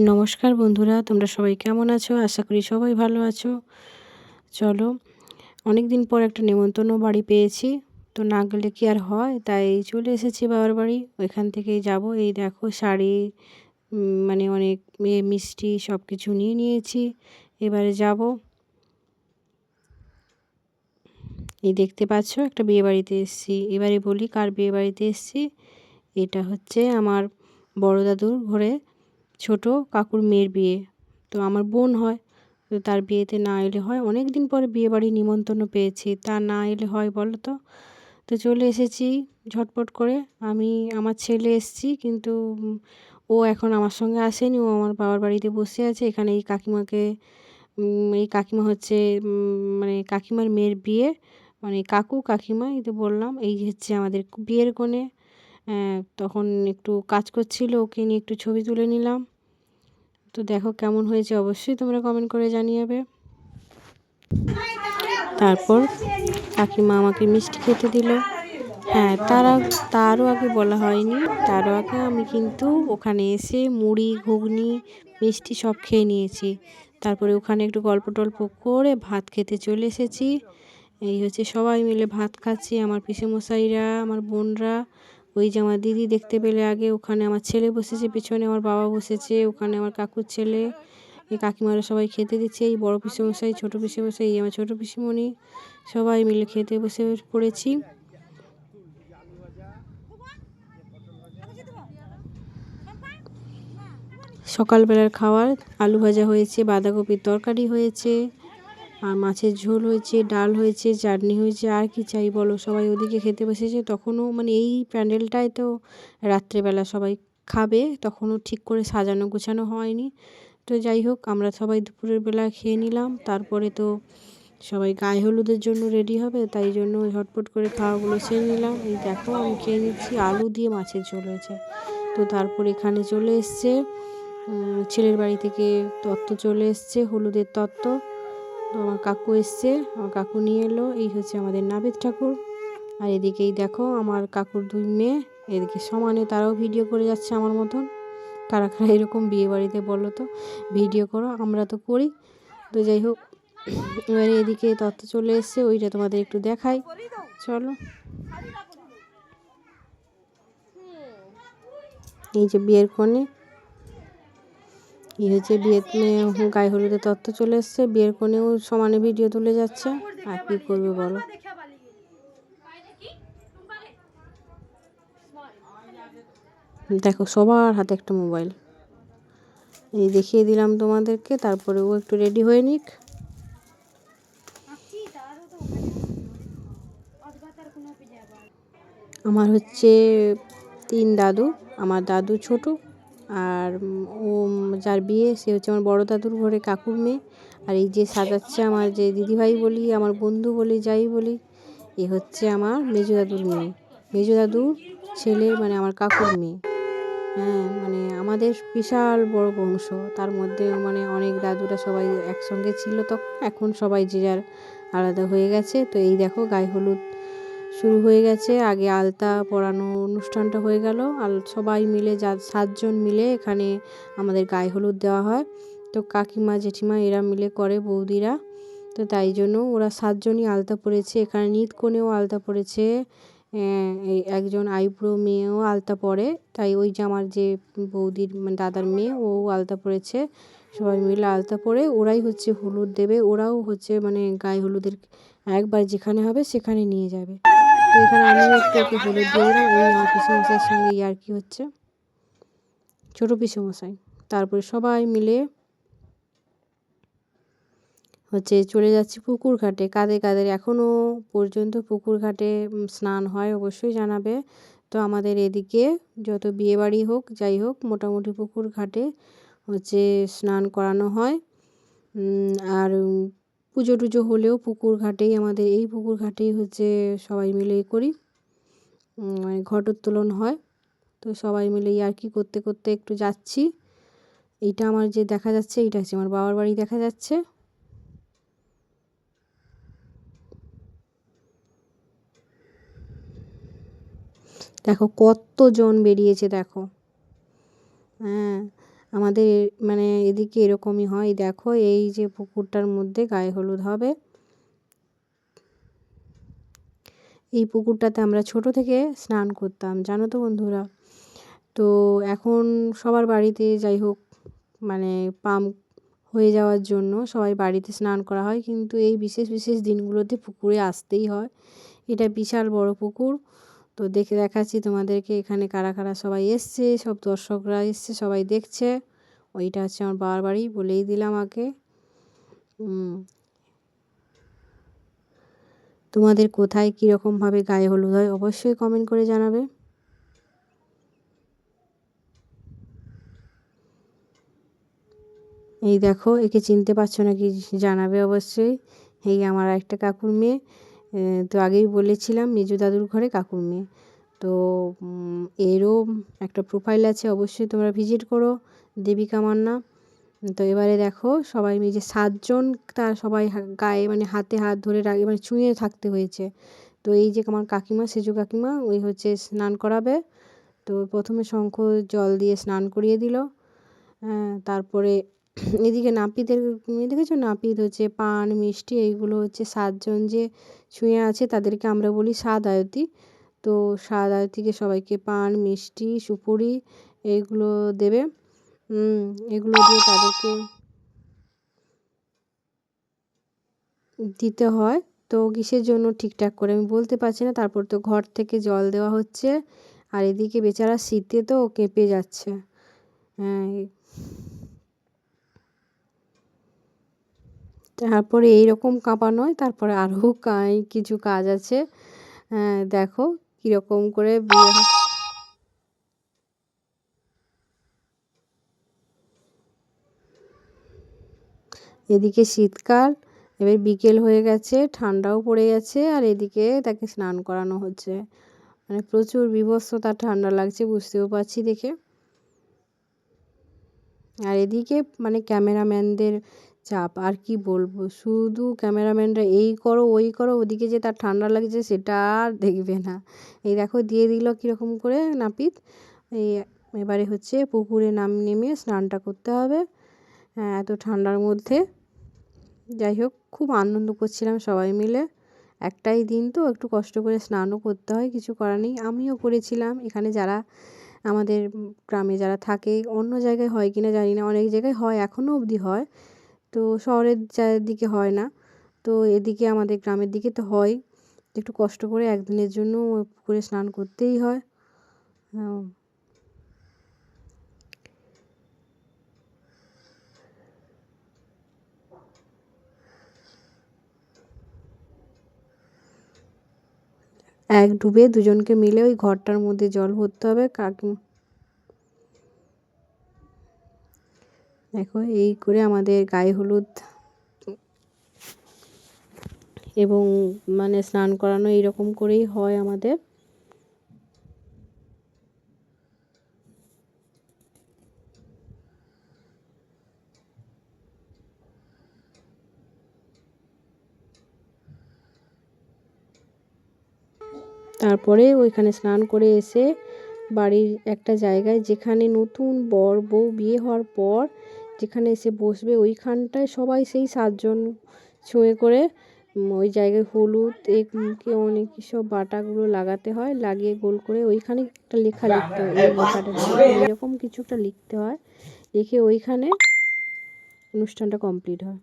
নমস্কার বন্ধুরা, তোমরা সবাই কেমন আছো? আশা করি সবাই ভালো আছো। চলো অনেক দিন পর একটা নেমন্তন্ন বাড়ি পেয়েছি। তো না গেলে কি আর হয়? তাই চলে এসেছি বাবার বাড়ি। ওইখান থেকেই যাব। এই দেখো, শাড়ি মানে অনেক মিষ্টি সব কিছু নিয়ে নিয়েছি। এবারে যাব। এই দেখতে পাচ্ছ, একটা বিয়ে বাড়িতে এসেছি। এবারে বলি কার বিয়ে বাড়িতে এসেছি? এটা হচ্ছে আমার বড় দাদুর ঘরে ছোট কাকুর মেয়ের বিয়ে। তো আমার বোন হয়, তো তার বিয়েতে না এলে হয়। অনেক দিন পরে বিয়ে বাড়ি নিমন্ত্রণ পেয়েছি। তা না এলে হয় বলো তো? তো চলে এসেছি ঝটপট করে। আমি, আমার ছেলে এসেছি কিন্তু, ও এখন আমার সঙ্গে আসেনি। ও আমার বাবার বাড়িতে বসে আছে। এখানে এই কাকিমাকে এই কাকিমা হচ্ছে মানে কাকিমার মেয়ের বিয়ে। মানে কাকু, কাকিমা, এই তো বললাম। এই হচ্ছে আমাদের বিয়ের কোণে। তখন একটু কাজ করছিল। ওকে নিয়ে একটু ছবি তুলে নিলাম। তো দেখো কেমন হয়েছে, অবশ্যই তোমরা কমেন্ট করে জানিয়ে তারপর কাকিমা আমাকে মিষ্টি খেতে দিল। হ্যাঁ তারা তারও আগে বলা হয়নি। তারও আগে আমি কিন্তু ওখানে এসে মুড়ি, ঘুগনি, মিষ্টি সব খেয়ে নিয়েছি। তারপরে ওখানে একটু গল্প টল্প করে ভাত খেতে চলে এসেছি। এই হচ্ছে সবাই মিলে ভাত খাচ্ছি, আমার পিসে মশাইরা আমার বোনরা ওই যে আমার দিদি দেখতে পেলে আগে, ওখানে আমার ছেলে বসেছে, পেছনে আমার বাবা বসেছে, ওখানে আমার কাকুর ছেলে, এই কাকিমারা সবাই খেতে দিচ্ছে, এই বড়ো পিসেমশাই, ছোটো পিসেমশাই, এই আমার ছোটো পিসিমণি, সবাই মিলে খেতে বসে পড়েছি। সকালবেলার খাওয়ার, আলু ভাজা হয়েছে, বাঁধাকপির তরকারি হয়েছে আর মাছের ঝোল হয়েছে, ডাল হয়েছে, চাটনি হয়েছে, আর কি চাই বলো? সবাই ওদিকে খেতে বসেছে, তখনও মানে এই প্যান্ডেলটায় তো রাত্রেবেলা সবাই খাবে, তখনও ঠিক করে সাজানো গোছানো হয়নি। তো যাই হোক, আমরা সবাই দুপুরের বেলা খেয়ে নিলাম, তারপরে তো সবাই গায়ে হলুদের জন্য রেডি হবে, তাই জন্য ঝটপট করে খাওয়াগুলো সেরে নিলাম। এই দেখো, আমি খেয়ে নিচ্ছি আলু দিয়ে মাছের ঝোল হয়েছে। তো তারপর এখানে চলে এসছে ছেলের বাড়ি থেকে তত্ত্ব চলে এসছে, হলুদের তত্ত্ব। আমার কাকু এসছে, আমার কাকু নিয়ে এলো। এই হচ্ছে আমাদের নাবিদ ঠাকুর। আর এদিকেই দেখো আমার কাকুর দুই মেয়ে, এদিকে সমানে তারাও ভিডিও করে যাচ্ছে আমার মতন। কারা কারা এরকম বিয়ে বাড়িতে বলো তো, ভিডিও করো, আমরা তো করি। তো যাই হোক, এবারে এদিকে তত্ত্ব চলে এসছে, ওইটা তোমাদের একটু দেখাই। চলো। এই যে বিয়ের কোণে এই হচ্ছে বিয়ের গায়ে হলুদের তত্ত্ব চলে এসছে, বিয়ের কোণেও সমানে ভিডিও তুলে যাচ্ছে। আর কী করবে বলো? দেখো, সবার হাতে একটা মোবাইল। এই দেখিয়ে দিলাম তোমাদেরকে, তারপরে ও একটু রেডি হয়ে নিক। আমার হচ্ছে তিন দাদু, আমার দাদু ছোট। আর ও যার বিয়ে, সে হচ্ছে আমার বড় দাদুর ঘরে কাকুর মেয়ে। আর এই যে সাজাচ্ছে আমার যে দিদিভাই বলি, আমার বন্ধু বলি, যাই বলি, এ হচ্ছে আমার মেজো দাদুর মেয়ে। মেজো দাদুর ছেলে মানে আমার কাকুর মেয়ে। হ্যাঁ মানে আমাদের বিশাল বড় বংশ। তার মধ্যে মানে অনেক দাদুরা সবাই একসঙ্গে ছিল তখন এখন সবাই যে যার আলাদা হয়ে গেছে। তো এই দেখো, গায়ে হলুদ শুরু হয়ে গেছে। আগে আলতা পরানো অনুষ্ঠানটা হয়ে গেল। আল, সবাই মিলে যা, সাতজন মিলে এখানে আমাদের গায়ে হলুদ দেওয়া হয়। তো কাকিমা, জেঠিমা এরা মিলে করে বৌদিরা। তো তাই জন্য ওরা সাতজনই আলতা পরেছে। এখানে নিত কোণেও আলতা পরেছে। একজন আইব্রো মেয়েও আলতা পরে। তাই ওই যে আমার যে বৌদির মানে দাদার মেয়ে, ও আলতা পরেছে। সবাই মিলে আলতা পরে ওরাই হচ্ছে হলুদ দেবে। ওরাও হচ্ছে মানে গায়ে হলুদের একবার যেখানে হবে সেখানে নিয়ে যাবে। তো এখানে আমি একটু দিয়ে দিলাম। ওই আমার পিসেমশাইয়ের সঙ্গে ইয়ার কি হচ্ছে। ছোটো পিসেমশাই। তারপরে সবাই মিলে হচ্ছে চলে যাচ্ছি পুকুর ঘাটে। কাদের কাদের এখনও পর্যন্ত পুকুর ঘাটে স্নান হয় অবশ্যই জানাবে। তো আমাদের এদিকে যত বিয়েবাড়ি হোক, যাই হোক, মোটামুটি পুকুর ঘাটে হচ্ছে স্নান করানো হয়। আর পুজো টুজো হলেও পুকুর ঘাটেই আমাদের এই পুকুর ঘাটেই হচ্ছে সবাই মিলে করি। মানে ঘটোত্তোলন হয়। তো সবাই মিলে আর কি করতে করতে একটু যাচ্ছি। এইটা আমার যে দেখা যাচ্ছে, এইটা হচ্ছে আমার বাবার বাড়ি দেখা যাচ্ছে। দেখো কতজন বেরিয়েছে, দেখো। হ্যাঁ। আমাদের মানে এদিকে এরকমই হয়। দেখো এই যে পুকুরটার মধ্যে গায়ে হলুদ হবে। এই পুকুরটাতে আমরা ছোট থেকে স্নান করতাম, জানো তো বন্ধুরা? তো এখন সবার বাড়িতে যাই হোক মানে পাম্প হয়ে যাওয়ার জন্য সবাই বাড়িতে স্নান করা হয়। কিন্তু এই বিশেষ বিশেষ দিনগুলোতে পুকুরে আসতেই হয়। এটা বিশাল বড় পুকুর। তো দেখে দেখাচ্ছি তোমাদেরকে এখানে কারা কারা সবাই এসছে, সব দর্শকরা এসছে, সবাই দেখছে। ওইটা হচ্ছে আমার বাবার বাড়ি বলেই দিলাম আগে। তোমাদের কোথায় কীরকমভাবে গায়ে হলুদ হয় অবশ্যই কমেন্ট করে জানাবে। এই দেখো, একে চিনতে পারছ নাকি জানাবে অবশ্যই। এই আমার একটা কাকুর মেয়ে। তো আগেই বলেছিলাম মেজু দাদুর ঘরে কাকুর মেয়ে। তো এরও একটা প্রোফাইল আছে, অবশ্যই তোমরা ভিজিট করো, দেবিকা মান্না। তো এবারে দেখো, সবাই মিলে সাতজন তার সবাই গায়ে মানে হাতে হাত ধরে রাখে মানে ছুঁয়ে থাকতে হয়েছে। তো এই যে আমার কাকিমা, সেজু কাকিমা, ওই হচ্ছে স্নান করাবে। তো প্রথমে শঙ্খ জল দিয়ে স্নান করিয়ে দিল। তারপরে এদিকে নাপিতের দেখেছ নাপিত হচ্ছে পান, মিষ্টি, এইগুলো হচ্ছে সাতজন যে ছুঁয়ে আছে তাদেরকে আমরা বলি সাত আয়তি। তো সাত আয়তিকে সবাইকে পান, মিষ্টি, সুপুরি এইগুলো দেবে। এগুলো দিয়ে তাদেরকে দিতে হয়। তো কিসের জন্য ঠিকঠাক করে আমি বলতে পারছি না। তারপর তো ঘর থেকে জল দেওয়া হচ্ছে। আর এদিকে বেচারা শীতে তো কেঁপে যাচ্ছে। হ্যাঁ তারপরে এইরকম কাঁপা নয়, তারপরে আরও কিছু কাজ আছে। হ্যাঁ দেখো কীরকম করে এদিকে শীতকাল, এবার বিকেল হয়ে গেছে, ঠান্ডাও পড়ে গেছে, আর এদিকে তাকে স্নান করানো হচ্ছে। মানে প্রচুর বিভৎসতা ঠান্ডা লাগছে, বুঝতেও পারছি দেখে। আর এদিকে মানে ক্যামেরাম্যানদের চাপ, আর কি বলব? শুধু ক্যামেরাম্যানরা এই করো, ওই করো, ওদিকে যে তার ঠান্ডা লাগছে সেটা আর দেখবে না। এই দেখো, দিয়ে দিল কীরকম করে নাপিত। এই এবারে হচ্ছে পুকুরে নাম নেমে স্নানটা করতে হবে। হ্যাঁ এত ঠান্ডার মধ্যে। যাই হোক, খুব আনন্দ করছিলাম সবাই মিলে। একটাই দিন তো, একটু কষ্ট করে স্নানও করতে হয়, কিছু করার নেই। আমিও করেছিলাম। এখানে যারা আমাদের গ্রামে যারা থাকে, অন্য জায়গায় হয় কি না জানি না, অনেক জায়গায় হয়, এখনও অবধি হয়। তো শহরের চারিদিকে হয় না, তো এদিকে আমাদের গ্রামের দিকে তো হয়। একটু কষ্ট করে একদিনের জন্য পুকুরে স্নান করতেই হয়। এক ডুবে দুজনকে মিলে ওই ঘরটার মধ্যে জল ভরতে হবে। কাকিমা দেখো, এই করে আমাদের গায়ে হলুদ এবং মানে স্নান করানো এইরকম করেই হয় আমাদের। তারপরে ওইখানে স্নান করে এসে বাড়ির একটা জায়গায় যেখানে নতুন বর, বউ বিয়ে হওয়ার পর যেখানে এসে বসবে ওইখানটায় সবাই সেই সাতজন ছুঁয়ে করে ওই জায়গায় হলুদ, এগুলোকে অনেক সব বাটাগুলো লাগাতে হয়, লাগিয়ে গোল করে ওইখানে একটা লেখা লিখতে হয় লেখাটা। এরকম কিছু একটা লিখতে হয়, লিখে ওইখানে অনুষ্ঠানটা কমপ্লিট হয়।